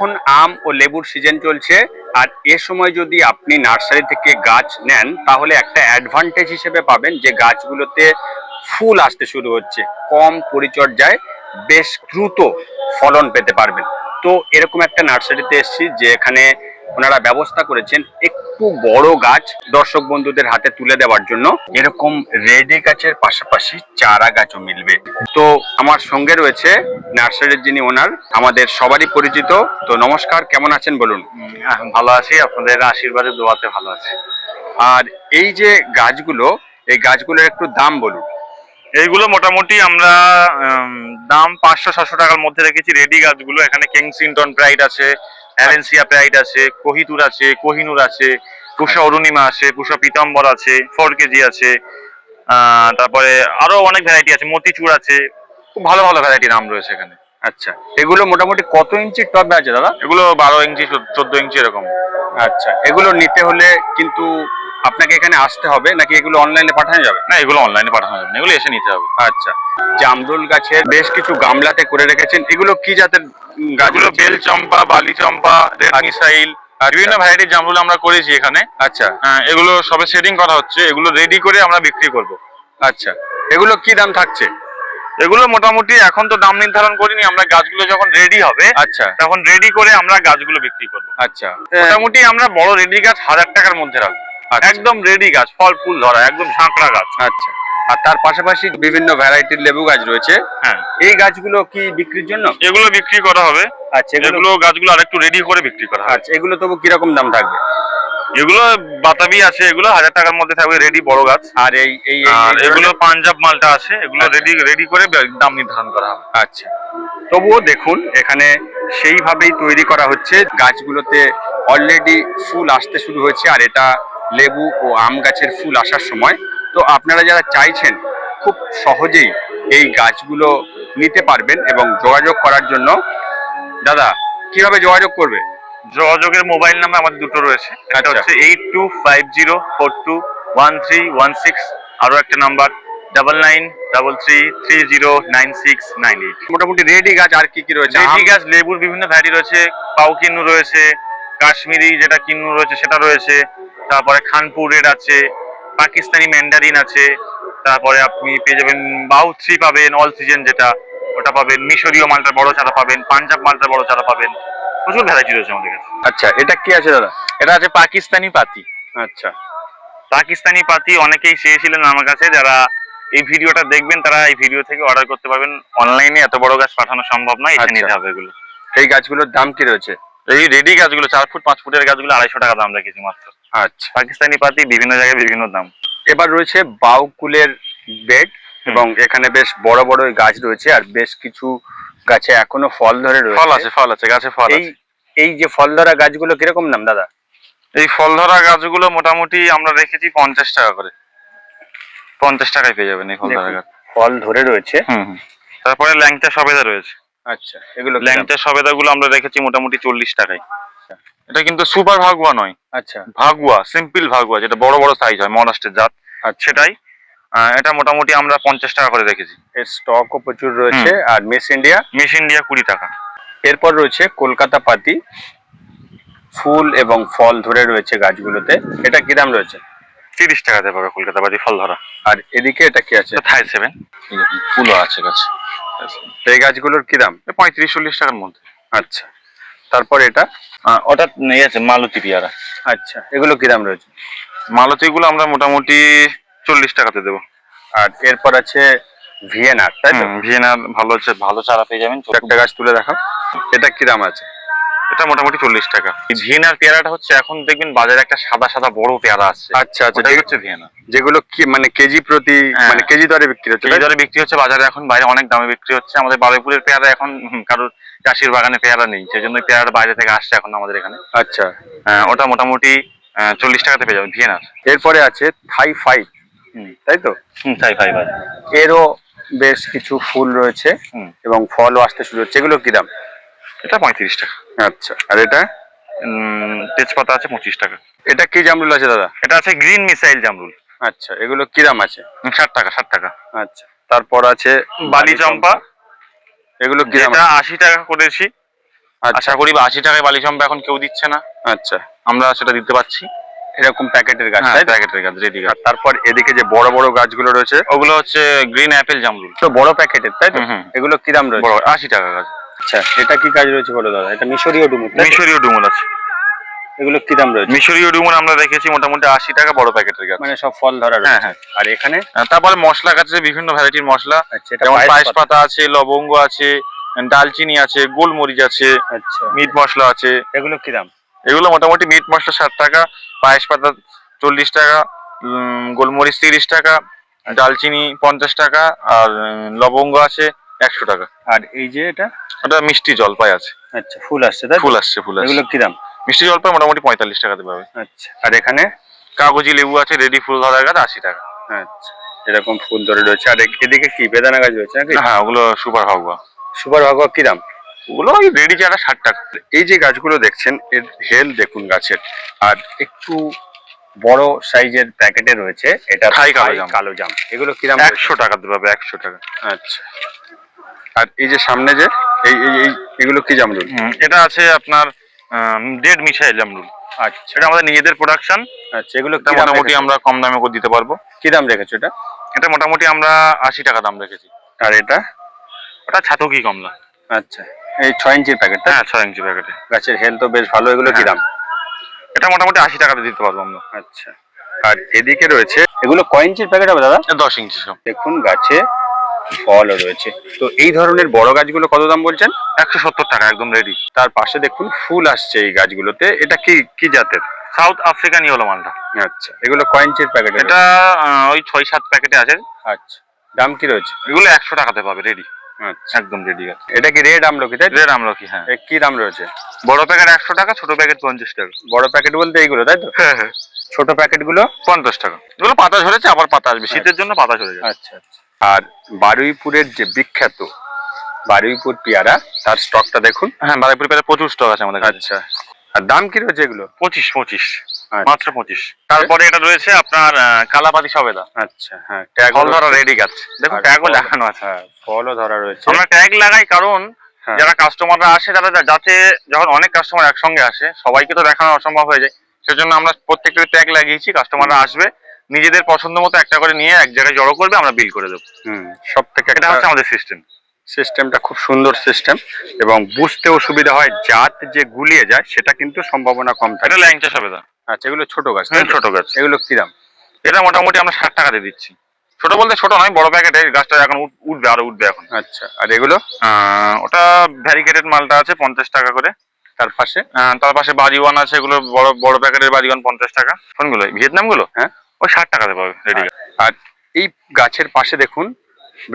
এখন আম ও লেবুর সিজন চলছে, আর এ সময় যদি আপনি নার্সারি থেকে গাছ নেন, তাহলে একটা অ্যাডভান্টেজ হিসেবে পাবেন যে গাছগুলোতে ফুল আসতে শুরু হচ্ছে, কম পরিচর্যায় বেশ দ্রুত ফলন পেতে পারবেন। তো এরকম একটা নার্সারিতে এসেছি যে এখানে ওনারা ব্যবস্থা করেছেন একটু বড় গাছ দর্শক বন্ধুদের হাতে তুলে দেওয়ার জন্য। এরকম রেডি গাছের পাশাপাশি চারা গাছও মিলবে। তো আমার সঙ্গে রয়েছে নার্সারির যিনি ওনার আমাদের সবারই পরিচিত। তো নমস্কার কেমন আছেন বলুন? হ্যাঁ, ভালো আছি। আপনাদের আশীর্বাদে দোয়াতে ভালো আছি। আর এই যে গাছগুলো এই গাছগুলোর একটু দাম বলুন। এইগুলো মোটামুটি আমরা দাম পাঁচশো সাতশো টাকার মধ্যে রেখেছি। রেডি গাছগুলো এখানে কিংসিংটন প্রাইড আছে অ্যালেন্সিয়া প্রাইড আছে কোহিতুর আছে কোহিনুর আছে পুষা অরুণিমা আছে পুষা পিতাম্বর আছে ফোর কেজি আছে তারপরে আরও অনেক ভ্যারাইটি আছে মতিচুর আছে খুব ভালো ভালো ভ্যারাইটি নাম রয়েছে এখানে। আচ্ছা এগুলো মোটামুটি কত ইঞ্চির টবে আছে দাদা? এগুলো বারো ইঞ্চি চোদ্দ ইঞ্চি এরকম। আচ্ছা এগুলো নিতে হলে কিন্তু আপনাকে এখানে আসতে হবে নাকি এগুলো অনলাইনে পাঠানো যাবে? না এগুলো অনলাইনে পাঠানো যাবে না এগুলো এসে নিতে হবে। আচ্ছা জামরুল গাছের বেশ কিছু গামলাতে করে রেখেছেন এগুলো কি জাতের গাছগুলো বেল চম্পা বালি চম্পা রেড মিসাইল বিভিন্ন ভ্যারাইটির জামরুল আমরা করেছি এখানে। আচ্ছা। এগুলো সবে সেটিং করা হচ্ছে এগুলো রেডি করে আমরা বিক্রি করব। আচ্ছা। এগুলো কি দাম থাকছে? এগুলো মোটামুটি এখন তো দাম নির্ধারণ করিনি আমরা গাছগুলো যখন রেডি হবে আচ্ছা। তখন রেডি করে আমরা গাছগুলো বিক্রি করব। আচ্ছা। মোটামুটি আমরা বড় রেডি গাছ হাজার টাকার মধ্যে রাখব। আচ্ছা। একদম রেডি গাছ ফল ফুল ধরা একদম ঝাঁকড়া গাছ। আচ্ছা। আর তার পাশাপাশি বিভিন্ন ভ্যারাইটির লেবু গাছ রয়েছে। হ্যাঁ। এই গাছগুলো কি বিক্রির জন্য? এগুলো বিক্রি করা হবে। আচ্ছা এগুলো গাছগুলো আরেকটু রেডি করে বিক্রি করা হবে। আচ্ছা এগুলো তবু কীরকম দাম থাকবে? এগুলো বাতাবি আছে এগুলো হাজার টাকার মধ্যে থাকবে রেডি বড় গাছ। আর এই এই এগুলো পাঞ্জাব মালটা আছে এগুলো আচ্ছা। রেডি রেডি করে দাম নির্ধারণ করা হবে। আচ্ছা। তবুও দেখুন এখানে সেইভাবেই তৈরি করা হচ্ছে। গাছগুলোতে অলরেডি ফুল আসতে শুরু হয়েছে আর এটা লেবু ও আম গাছের ফুল আসার সময়। তো আপনারা যারা চাইছেন খুব সহজেই এই গাছগুলো নিতে পারবেন এবং যোগাযোগ করার জন্য। দাদা কীভাবে যোগাযোগ করবে? যোগাযোগের মোবাইল নাম্বার আমাদের দুটো রয়েছে। একটা আচ্ছা। হচ্ছে eight two five zero four two one three one six আরও একটা number double nine double three three zero nine six nine eight মোটামুটি রেডি গাছ আর কি কি রয়েছে? রেডি গাছ লেবুর বিভিন্ন ভ্যারাইটি রয়েছে পাউ কিন্নু রয়েছে কাশ্মীরি যেটা কিন্নু রয়েছে সেটা রয়েছে তারপরে খানপুর রেড আছে পাকিস্তানি ম্যান্ডারিন আছে তারপরে আপনি পেয়ে যাবেন বাউ থ্রি পাবেন অল সিজন যেটা ওটা পাবেন মিশরীয় মালটার বড় চারা পাবেন পাঞ্জাব মালটার বড় চারা পাবেন প্রচুর ভ্যারাইটি রয়েছে আমাদের কাছে। আচ্ছা এটা কি আছে দাদা? এটা আছে পাকিস্তানি পাতি। আচ্ছা। পাকিস্তানি পাতি অনেকেই চেয়েছিলেন আমার কাছে যারা এই ভিডিওটা দেখবেন তারা এই ভিডিও থেকে অর্ডার করতে পারবেন। অনলাইনে এত বড় গাছ পাঠানো সম্ভব নয় আচ্ছা। নিতে হবে এগুলো। এই গাছগুলোর দাম কি রয়েছে? এই রেডি গাছগুলো চার ফুট পাঁচ ফুটের গাছগুলো আড়াইশো টাকা দাম রেখেছি মাত্র। আচ্ছা। পাকিস্তানি পাতি বিভিন্ন জায়গায় বিভিন্ন দাম। এবার রয়েছে বাউকুলের বেড এবং এখানে বেশ বড় বড় গাছ রয়েছে আর বেশ কিছু গাছে এখনও ফল ধরে রয়েছে। ফল আছে ফল আছে গাছে ফল এই এই যে ফল ধরা গাছগুলো কীরকম দাম দাদা? এই ফল ধরা গাছগুলো মোটামুটি আমরা রেখেছি পঞ্চাশ টাকা করে। পঞ্চাশ টাকায় পেয়ে যাবেন এই ফল ধরা গাছ। ফল ধরে রয়েছে। হুম হুম। তারপরে ল্যাংচা সবেদা রয়েছে। আচ্ছা এগুলো? ল্যাংচা সবেদা গুলো আমরা রেখেছি মোটামুটি চল্লিশ টাকায়। এটা কিন্তু সুপার ভাগুয়া নয়। আচ্ছা। ভাগুয়া সিম্পল ভাগুয়া যেটা বড় বড় সাইজ হয় মহারাষ্ট্রের জাত। আর সেটাই। আহ, এটা মোটামুটি আমরা পঞ্চাশ টাকা করে রেখেছি। এর স্টকও প্রচুর রয়েছে। আর মিস ইন্ডিয়া মিস ইন্ডিয়া কুড়ি টাকা। এরপর রয়েছে কলকাতা পাতি। ফুল এবং ফল ধরে রয়েছে গাছগুলোতে। এটা কি দাম রয়েছে? তিরিশ টাকাতে পাবে কলকাতা বাজি ফল ধরা। আর এদিকে এটা কি আছে? থাই সেভেন ফুলও আছে গাছ। এই গাছগুলোর কি দাম? পঁয়ত্রিশ চল্লিশ টাকার মধ্যে। আচ্ছা। তারপর এটা আহ, ওটা নিয়ে আছে মালতি পেয়ারা। আচ্ছা এগুলো কি দাম রয়েছে? মালতিগুলো আমরা মোটামুটি চল্লিশ টাকাতে দেবো। আর এরপর আছে ভিয়েনার তাই তো? ভিয়েনার ভালো ভালো চারা পেয়ে যাবেন একটা গাছ তুলে দেখাও। এটা কি দাম আছে? এটা মোটামুটি চল্লিশ টাকা। ভিয়েনার পেয়ারাটা হচ্ছে এখন দেখবেন বাজারে একটা সাদা সাদা বড় পেয়ারা আছে। আচ্ছা আচ্ছা হচ্ছে ভিয়েনা যেগুলো কি মানে কেজি প্রতি হ্যাঁ। মানে কেজি দরে বিক্রি হচ্ছে কেজি দরে বিক্রি হচ্ছে বাজারে এখন বাইরে অনেক দামে বিক্রি হচ্ছে। আমাদের বারুইপুরের পেয়ারা এখন কারোর চাষির বাগানে পেয়ারা নেই। সেই জন্য পেয়ারা বাইরে থেকে আসছে এখন আমাদের এখানে। আচ্ছা। আহ, ওটা মোটামুটি আহ, চল্লিশ টাকাতে পেয়ে যাবেন ভিয়েনার এরপরে আছে থাই ফাইভ তাই তো? হুম তাই ভাই ভাই। এরও বেশ কিছু ফুল রয়েছে। এবং ফলও আসতে শুরু হচ্ছে। এগুলো কি দাম? এটা পঁয়ত্রিশ টাকা। আচ্ছা আর এটা? তেজপাতা আছে পঁচিশ টাকা। এটা কি জামরুল আছে দাদা? এটা আছে গ্রিন মিসাইল জামরুল। আচ্ছা এগুলো কি দাম আছে? ষাট টাকা ষাট টাকা। আচ্ছা তারপর আছে বালি চম্পা। এগুলো কি দাম আশি টাকা করেছি। আশা করি আশি টাকায় বালি চম্পা এখন কেউ দিচ্ছে না। আচ্ছা। আমরা সেটা দিতে পারছি। এরকম প্যাকেটের গাছ হ্যাঁ তাই প্যাকেটের গাছ রেডি গাছ। তারপর এদিকে যে বড় বড় গাছগুলো রয়েছে ওগুলো হচ্ছে গ্রিন অ্যাপেল জামরুল। তো বড় প্যাকেটের তাই তো। এগুলো কি দাম রয়েছে? বড় আশি টাকা গাছ। আচ্ছা এটা কি কাজ রয়েছে বলো দাদা? এটা মিশরীয় ডুমুর মিশরীয় ডুমুর আছে। এগুলো কি দাম রয়েছে? মিশরীয় ডুমুর আমরা রেখেছি মোটামুটি আশি টাকা বড় প্যাকেটের গাছ। মানে সব ফল ধরা হ্যাঁ হ্যাঁ। আর এখানে? আহ, তারপরে মশলা গাছে বিভিন্ন ভ্যারাইটির মশলা আচ্ছা যেমন পায়েস পাতা। আছে লবঙ্গ আছে ডালচিনি আছে গোলমরিচ আছে আচ্ছা। মিট মশলা আছে। এগুলো কি দাম? এগুলো মোটামুটি মিট মশলা ষাট টাকা পায়েস পাতা চল্লিশ টাকা গোলমরিচ তিরিশ টাকা ডালচিনি পঞ্চাশ টাকা আর লবঙ্গ আছে একশো টাকা। আর এই যে এটা? ওটা মিষ্টি জলপাই আছে। আচ্ছা ফুল আসছে তাই? ফুল আসছে ফুল আসছে। এগুলো কি দাম? মিষ্টি জলপাই মোটামুটি পঁয়তাল্লিশ টাকাতে পাবে আচ্ছা আর এখানে? কাগজি লেবু আছে রেডি ফুল ধরা গাছ আশি টাকা। আচ্ছা এরকম ফুল ধরে রয়েছে। আর এদিকে কি বেদানা গাছ রয়েছে নাকি? হ্যাঁ ওগুলো সুপার হগবা সুপার ভাগবা কি দাম? ওগুলো ওই রেডি চারা ষাট টাকা। এই যে গাছগুলো দেখছেন এর হেল দেখুন গাছের। আর একটু বড় সাইজের প্যাকেটে রয়েছে এটা থাই কালো জাম। কালো জাম। এগুলো কিরাম একশো টাকাতে পাবে একশো টাকা। আচ্ছা। আর এই যে সামনে যে এই এই এগুলো কি জামরুল? এটা আছে আপনার ডেড মিশাইল জামরুল। আচ্ছা। সেটা আমাদের নিজেদের প্রোডাকশন আচ্ছা এগুলো এটা মোটামুটি আমরা কম দামে করে দিতে পারব। কি দাম রেখেছো এটা? এটা মোটামুটি আমরা আশি টাকা দাম রেখেছি। আর এটা? ওটা ছাতকি কমলা আচ্ছা এই ছয় ইঞ্চির প্যাকেটটা হ্যাঁ ছয় ইঞ্চি প্যাকেটে গাছের হেল তো বেশ ভালো এগুলো কি হ্যাঁ। দাম? এটা মোটামুটি আশি টাকাতে দিতে পারব আমরা। আচ্ছা আর এদিকে রয়েছে এগুলো কয় ইঞ্চির প্যাকেট হবে দাদা? দশ ইঞ্চি সব। দেখুন গাছে ফলও রয়েছে। তো এই ধরনের বড় গাছগুলো কত দাম বলছেন? একশো সত্তর টাকা একদম রেডি তার পাশে দেখুন ফুল আসছে এই গাছগুলোতে। এটা কি কি জাতের? সাউথ আফ্রিকান ইয়েলো মালটা। আচ্ছা এগুলো কয় ইঞ্চির প্যাকেট এটা ওই ছয় সাত প্যাকেটে আছে। আচ্ছা দাম কি রয়েছে? এগুলো একশো টাকাতে পাবে রেডি আচ্ছা। একদম রেডি আছে এটা কি রেড আমলকি তাই রেড আমলকি হ্যাঁ। কি দাম রয়েছে? বড় প্যাকেট একশো টাকা ছোট প্যাকেট পঞ্চাশ টাকা। বড় প্যাকেট বলতে এইগুলো তাই তো? হ্যাঁ হ্যাঁ। ছোট প্যাকেটগুলো? পঞ্চাশ টাকা। এগুলো পাতা ঝরেছে আবার পাতা আসবে। শীতের জন্য পাতা ঝরে যাবে আচ্ছা আচ্ছা। আর বারুইপুরের যে বিখ্যাত বারুইপুর পেয়ারা তার স্টকটা দেখুন। হ্যাঁ বারুইপুর পেয়ারা প্রচুর স্টক আছে আমাদের কাছে। আচ্ছা। আর দাম কি রয়েছে এগুলো? পঁচিশ পঁচিশ। আচ্ছা। মাত্র পঁচিশ। তারপরে এটা রয়েছে আপনার কালাপাতি সবেদা। আচ্ছা হ্যাঁ ট্যাগ ফল ধরা রেডি গাছ। দেখুন ট্যাগও লাগানো আছে। হ্যাঁ ফলও ধরা রয়েছে। আমরা ট্যাগ লাগাই কারণ হ্যাঁ। যারা কাস্টমাররা আসে তারা যাতে যখন অনেক কাস্টমার একসঙ্গে আসে সবাইকে তো দেখানো অসম্ভব হয়ে যায়। সেজন্য আমরা প্রত্যেকটা ট্যাগ লাগিয়েছি কাস্টমাররা আসবে। নিজেদের পছন্দ মতো একটা করে নিয়ে এক জায়গায় জড়ো করবে আমরা বিল করে দেবো। হুম সব থেকে এটা হচ্ছে আমাদের সিস্টেম সিস্টেমটা খুব সুন্দর সিস্টেম এবং বুঝতেও সুবিধা হয় জাত যে গুলিয়ে যায় সেটা কিন্তু সম্ভাবনা কম থাকে। এটা ল্যাংচা সবেদা আচ্ছা এগুলো ছোট গাছ ছোট গাছ। এগুলো কি দাম এটা মোটামুটি আমরা ষাট টাকা দিয়ে দিচ্ছি। ছোট বলতে ছোট নয় বড় প্যাকেটে গাছটা এখন উঠবে আরও উঠবে এখন। আচ্ছা আর এগুলো? আহ, ওটা ভ্যারিকেটেড মালটা আছে পঞ্চাশ টাকা করে। তার পাশে? তার পাশে বাড়িওয়ান আছে এগুলো বড় বড় প্যাকেটের বাড়িওয়ান পঞ্চাশ টাকা। কোনগুলো ভিয়েতনামগুলো হ্যাঁ। ওই ষাট টাকাতে পাবে রেডি আর এই গাছের পাশে দেখুন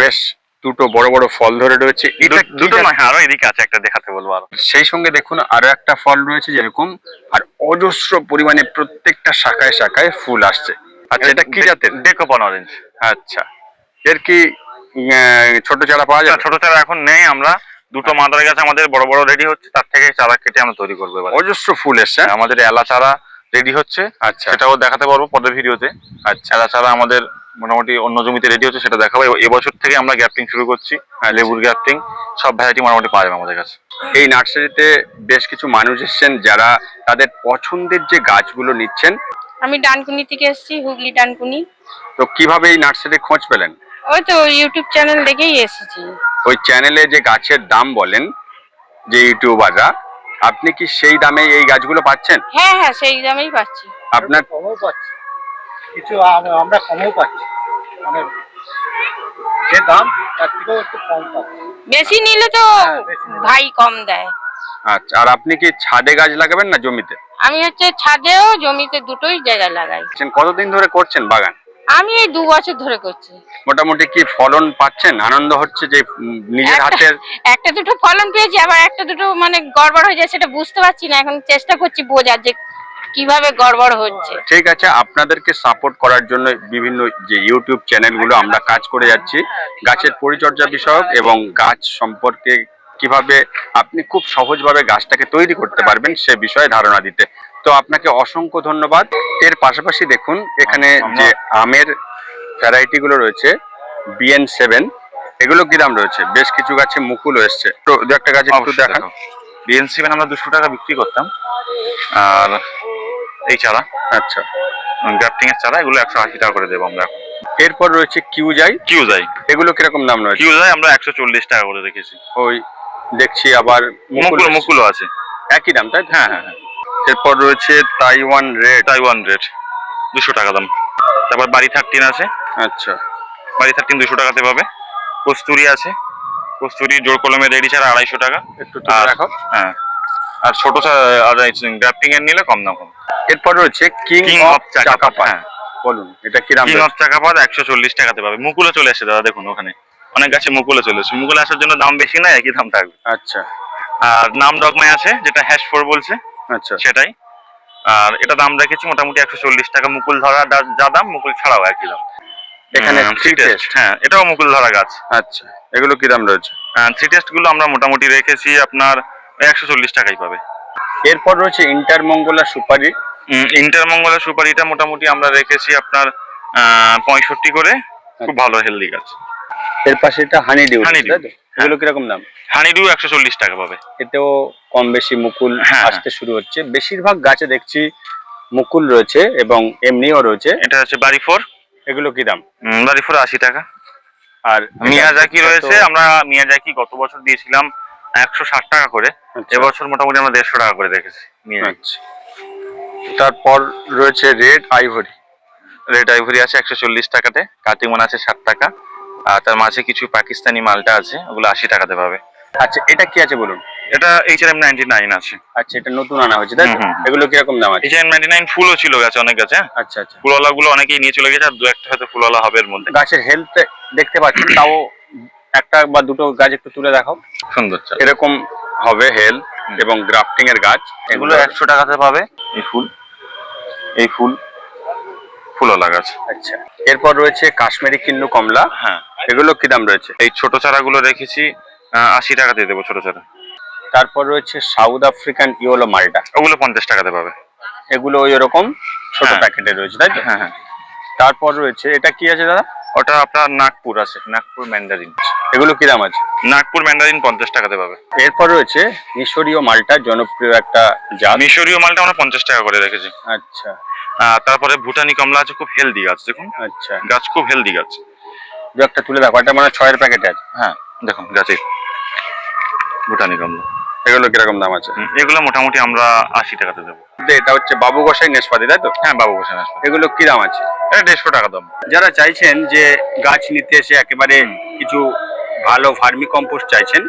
বেশ দুটো বড় বড় ফল ধরে রয়েছে। এটা দুটো? নয় আরও এদিকে আছে একটা দেখাতে বলব আরও। সেই সঙ্গে দেখুন আরও একটা ফল রয়েছে যেরকম আর অজস্র পরিমাণে প্রত্যেকটা শাখায় শাখায় ফুল আসছে। আচ্ছা এটা কি জাতের? ডেকোপন অরেঞ্জ আচ্ছা। এর কি ছোট চারা পাওয়া যায় ছোট চারা এখন নেই আমরা। দুটো মাদার গাছ আমাদের বড় বড় রেডি হচ্ছে তার থেকে চারা কেটে আমরা তৈরি করব এবার। অজস্র ফুল এসছে। আমাদের এলা চারা রেডি হচ্ছে। আচ্ছা। সেটাও দেখাতে পারব পরের ভিডিওতে। আচ্ছা। চারা আমাদের মোটামুটি অন্য জমিতে রেডি হচ্ছে সেটা দেখাবো। এবছর থেকে আমরা গ্যাপটিং শুরু করছি লেবুর গ্যাপটিং সব ভ্যারাইটি মোটামুটি পাওয়া যাবে আমাদের কাছে। এই নার্সারিতে বেশ কিছু মানুষ এসছেন যারা তাদের পছন্দের যে গাছগুলো নিচ্ছেন। আমি ডানকুনি থেকে এসেছি হুগলি ডানকুনি। তো কীভাবে এই নার্সারির খোঁজ পেলেন? ওই তো ইউটিউব চ্যানেল দেখেই এসেছি। ওই চ্যানেলে যে গাছের দাম বলেন যে ইউটিউবাররা আপনি কি সেই দামে এই গাছগুলো পাচ্ছেন? হ্যাঁ হ্যাঁ সেই দামেই পাচ্ছি। আপনার কমও পাচ্ছি। কিছু আমরা কমও পাচ্ছি। মানে যে দাম তার থেকেও একটু কম পাচ্ছি। বেশি নিলে তো হ্যাঁ। ভাই কম দেয়। আচ্ছা আর আপনি কি ছাদে গাছ লাগাবেন না জমিতে? আমি হচ্ছে ছাদেও জমিতে দুটোই জায়গায় লাগাই। কতদিন ধরে করছেন বাগান? আমি এই দু বছর ধরে করছি। মোটামুটি কি ফলন পাচ্ছেন? আনন্দ হচ্ছে যে নিজের হাতের একটা দুটো ফলন পেয়েছি আবার একটা দুটো মানে গড়বড় হয়ে যায় সেটা বুঝতে পারছি না। এখন চেষ্টা করছি বোঝার যে কীভাবে গড়বড় হচ্ছে। ঠিক আছে আপনাদেরকে সাপোর্ট করার জন্য বিভিন্ন যে ইউটিউব চ্যানেলগুলো আমরা কাজ করে যাচ্ছি গাছের পরিচর্যা বিষয়ক এবং গাছ সম্পর্কে কীভাবে আপনি খুব সহজভাবে গাছটাকে তৈরি করতে পারবেন সে বিষয়ে ধারণা দিতে। তো আপনাকে অসংখ্য ধন্যবাদ। এর পাশাপাশি দেখুন এখানে যে আমের ভ্যারাইটি গুলো রয়েছে বিএন সেভেন এগুলো কি দাম রয়েছে? বেশ কিছু গাছে মুকুল এসছে। তো দু একটা গাছে একটু দেখান। দেখো। বিএন সেভেন আমরা দুশো টাকা বিক্রি করতাম। আর এই চারা। আচ্ছা। গ্রাফটিং এর চারা এগুলো একশো আশি টাকা করে দেবো আমরা এরপর রয়েছে কিউ যাই কিউ যাই এগুলো কীরকম দাম রয়েছে? কিউ যাই আমরা একশো চল্লিশ টাকা করে রেখেছি ওই দেখছি আবার মুকুল মুকুল মুকুলও আছে। একই দাম তাই হ্যাঁ হ্যাঁ হ্যাঁ। এরপর রয়েছে তাইওয়ান রেড তাইওয়ান রেড দুশো টাকা দাম। তারপর বাড়ি থার্টিন আছে। আচ্ছা। বাড়ি থার্টিন দুশো টাকাতে পাবে। কস্তুরি আছে। কস্তুরি জোর কলমে রেডি ছাড়া আড়াইশো টাকা। একটু রাখো। হ্যাঁ। আর ছোট গ্রাফটিং এর নিলে কম দাম এরপর রয়েছে কিং কিং অফ চাকাপা হ্যাঁ। বলুন এটা কি দাম কিং? অফ চাকাপাত একশো চল্লিশ টাকাতে পাবে। মুকুলে চলে এসে দাদা দেখুন ওখানে। অনেক গাছে মুকুলে চলে এসে মুকুলে আসার জন্য দাম বেশি না একই দাম থাকবে। আচ্ছা। আর নাম ডগমাই আছে যেটা হ্যাশ ফোর বলছে। আচ্ছা। সেটাই। আর এটা দাম রেখেছি মোটামুটি একশো চল্লিশ টাকা মুকুল ধরা যা- দাম মুকুল ছাড়াও একই দাম। এখানে থ্রি টেস্ট হ্যাঁ এটাও মুকুল ধরা গাছ। আচ্ছা এগুলো কি দাম রয়েছে? থ্রি টেস্টগুলো আমরা মোটামুটি রেখেছি আপনার একশো চল্লিশ টাকাই পাবে। এরপর রয়েছে ইন্টার মঙ্গলা সুপারি। ইন্টার মঙ্গলের সুপারিটা মোটামুটি আমরা রেখেছি আপনার পঁয়ষট্টি করে। খুব ভালো হেলদি গাছ। এর পাশে এটা হানি ডিউ Honey dew, তাই তো এগুলো কীরকম দাম? হানিডু একশো চল্লিশ টাকা পাবে। এতেও কম বেশি মুকুল হ্যাঁ, আসতে শুরু হচ্ছে। বেশিরভাগ গাছে দেখছি মুকুল রয়েছে এবং এমনিও রয়েছে। এটা হচ্ছে বাড়ি ফোর। এগুলো কি দাম? বাড়ি ফোর আশি টাকা। আর মিয়াজাকি রয়েছে আমরা মিয়াজাকি গত বছর দিয়েছিলাম একশো ষাট টাকা করে। আচ্ছা, এবছর মোটামুটি আমরা দেড়শো টাকা করে মিয়াজাকি। আচ্ছা। তারপর রয়েছে রেড আইভরি। রেড আইভরি আছে একশো চল্লিশ টাকাতে কাটিমন আছে ষাট টাকা। আর তার মাঝে কিছু পাকিস্তানি মালটা আছে ওগুলো আশি টাকাতে পাবে। আচ্ছা এটা কি আছে বলুন? এটা এইচ এম নাইনটি নাইন আছে। আচ্ছা এটা নতুন আনা হয়েছে তাই। এগুলো কীরকম দাম আছে? এইচ এম নাইনটি নাইন ফুলও ছিল গাছে অনেক গাছে হ্যাঁ? আচ্ছা আচ্ছা। ফুলওয়ালা গুলো অনেকেই নিয়ে চলে গেছে আর দু একটা হয়তো ফুলওয়ালা হবে এর মধ্যে। গাছের হেলথ দেখতে পাচ্ছেন তাও একটা বা দুটো গাছ একটু তুলে দেখাও। সুন্দর চাল। এরকম হবে হেল হুম। এবং গ্রাফটিং এর গাছ। এগুলো একশো টাকাতে পাবে এই ফুল। এই ফুল ফুলওয়ালা গাছ। আচ্ছা। এরপর রয়েছে কাশ্মীরি কিন্নু কমলা। হ্যাঁ। এগুলো কি দাম রয়েছে? এই ছোট চারাগুলো রেখেছি আশি টাকা দিয়ে দেবো ছোট চারা। তারপর রয়েছে সাউথ আফ্রিকান ইয়োলো মালটা ওগুলো পঞ্চাশ টাকাতে পাবে। এগুলো ওই ওরকম ছোট হ্যাঁ। প্যাকেটে রয়েছে তাই তো? হ্যাঁ হ্যাঁ। তারপর রয়েছে এটা কি আছে দাদা? ওটা আপনার নাগপুর আছে নাগপুর ম্যান্ডারিন। এগুলো কি দাম আছে? নাগপুর ম্যান্ডারিন পঞ্চাশ টাকাতে পাবে। এরপর রয়েছে মিশরীয় মালটা জনপ্রিয় একটা জাত। মিশরীয় মালটা আমরা পঞ্চাশ টাকা করে রেখেছি। আচ্ছা। তারপরে ভুটানি কমলা আছে খুব হেলদি গাছ দেখুন। আচ্ছা। গাছ খুব হেলদি গাছ। দু একটা তুলে দেখো এটা মানে ছয়ের প্যাকেট আছে। হ্যাঁ দেখুন গাছের ভুটানি কমলা। এগুলো কীরকম দাম আছে? এগুলো মোটামুটি আমরা আশি টাকাতে দেবো। এটা হচ্ছে বাবু গোসাই নেশপাতি তাই তো? হ্যাঁ বাবু বসে আসবে এগুলো কি দাম আছে? এটা দেড়শো টাকা দাম। যারা চাইছেন যে গাছ নিতে এসে একেবারে কিছু ভালো ভার্মি কম্পোস্ট চাইছেন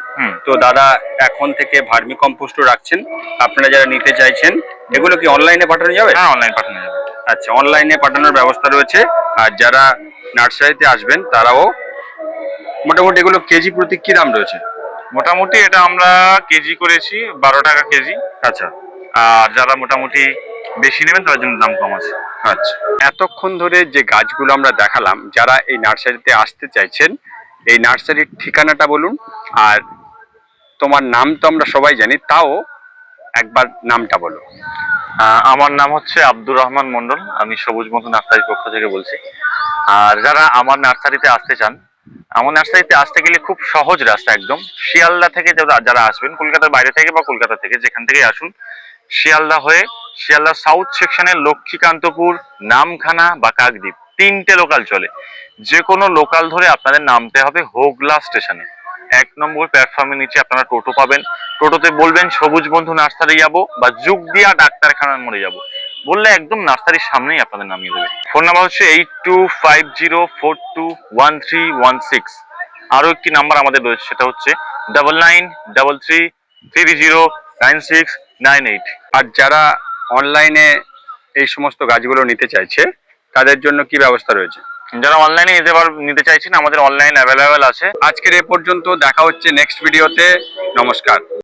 তো দাদা এখন থেকে ভার্মি কম্পোস্টও রাখছেন। আপনারা যারা নিতে চাইছেন এগুলো কি অনলাইনে পাঠানো যাবে? হ্যাঁ অনলাইন পাঠানো যাবে। আচ্ছা অনলাইনে পাঠানোর ব্যবস্থা রয়েছে। আর যারা নার্সারিতে আসবেন তারাও মোটামুটি এগুলো কেজি প্রতি কি দাম রয়েছে? মোটামুটি এটা আমরা কেজি করেছি বারো টাকা কেজি। আচ্ছা। আর যারা মোটামুটি বেশি নেবেন তাদের জন্য দাম কম আছে। আচ্ছা। এতক্ষণ ধরে যে গাছগুলো আমরা দেখালাম যারা এই নার্সারিতে আসতে চাইছেন এই নার্সারির ঠিকানাটা বলুন। আর তোমার নাম তো আমরা সবাই জানি, তাও একবার নামটা বলো। আমার নাম হচ্ছে আব্দুর রহমান মন্ডল আমি সবুজ বন্ধু নার্সারির পক্ষ থেকে বলছি। আর যারা আমার নার্সারিতে আসতে চান, আমার নার্সারিতে আসতে গেলে খুব সহজ রাস্তা একদম। শিয়ালদা থেকে যারা আসবেন, কলকাতার বাইরে থেকে বা কলকাতা থেকে, যেখান থেকে আসুন, শিয়ালদা হয়ে শিয়ালদা সাউথ সেকশনের লক্ষ্মীকান্তপুর, নামখানা বা কাকদ্বীপ, তিনটে লোকাল চলে। যে কোনো লোকাল ধরে আপনাদের নামতে হবে হোগলা স্টেশনে। এক নম্বর প্ল্যাটফর্মের নিচে আপনারা টোটো পাবেন। টোটোতে বলবেন, সবুজ বন্ধু, নার্সারি যাব বা যুগ দিয়া ডাক্তারখানার মোড়ে যাব। বললে একদম নার্সারির সামনেই আপনাদের নামিয়ে দেবে। ফোন নাম্বার হচ্ছে eight two five zero four two one three one six আরও একটি নাম্বার আমাদের রয়েছে, সেটা হচ্ছে double nine double three three zero nine six nine eight আর যারা অনলাইনে এই সমস্ত গাছগুলো নিতে চাইছে, তাদের জন্য কি ব্যবস্থা রয়েছে? যারা অনলাইনে নিতে পার, নিতে চাইছেন, আমাদের অনলাইন অ্যাভেলেবেল আছে। আজকের এ পর্যন্ত দেখা হচ্ছে নেক্সট ভিডিওতে নমস্কার।